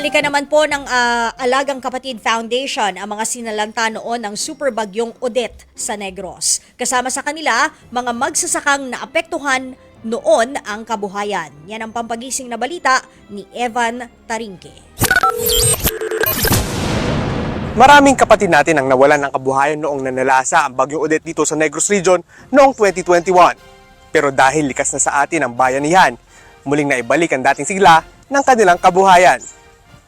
Binalikan naman po ng ah, Alagang Kapatid Foundation ang mga sinalanta noon ng super bagyong Odette sa Negros. Kasama sa kanila, mga magsasakang naapektuhan noon ang kabuhayan. Yan ang pampagising na balita ni Evan Taringke. Maraming kapatid natin ang nawalan ng kabuhayan noong nanalasa ang bagyong Odette dito sa Negros Region noong 2021. Pero dahil likas na sa atin ang bayanihan, muling naibalik ang dating sigla ng kanilang kabuhayan.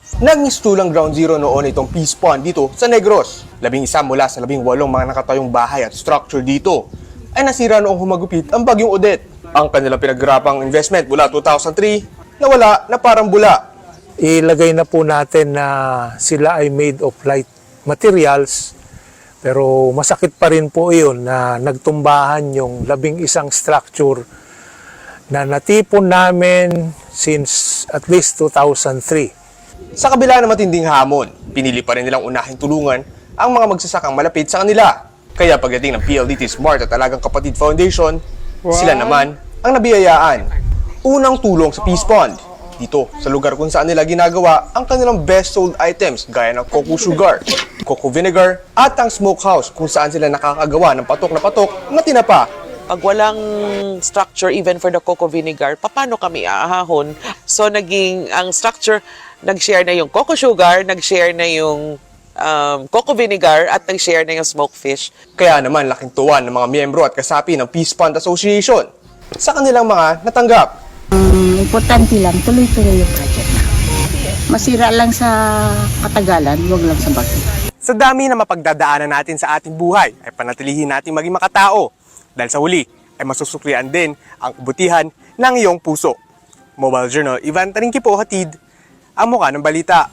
Nag-mistulang ground zero noon itong peace pond dito sa Negros. Labing isa mula sa labing walong mga nakatayong bahay at structure dito ay nasira noong humagupit ang bagyong Odette. Ang kanilang pinagrapang investment mula 2003 nawala na parang bula ilagay na po natin na sila ay made of light materials pero masakit pa rin po iyon na nagtumbahan yung labing isang structure na natipon namin since at least 2003. Sa kabila ng matinding hamon, pinili pa rin nilang unahin tulungan ang mga magsasakang malapit sa kanila. Kaya pagdating ng PLDT Smart at Talagang Kapatid Foundation, sila naman ang nabiyayaan. Unang tulong sa Peace Pond. Dito, sa lugar kung saan nila ginagawa ang kanilang best sold items gaya ng cocoa sugar, cocoa vinegar, at ang smokehouse kung saan sila nakakagawa ng patok na patok na tinapa pag walang structure even for the cocoa vinegar, paano kami aahon? So naging ang structure nag-share na yung cocoa sugar, nag-share na yung um, cocoa vinegar at nag-share na yung smoked fish. Kaya naman laking tuwan ng mga miyembro at kasapi ng Peace Fund Association sa kanilang mga natanggap. Ang importante lang, tuloy-tuloy yung project na. Masira lang sa katagalan, huwag lang sa bagay. Sa dami na mapagdadaanan natin sa ating buhay, ay panatilihin natin maging makatao. Dahil sa huli, ay masusuklian din ang kabutihan ng iyong puso. Mobile Journal, Ivan Taringki po hatid, ang mukha ng balita.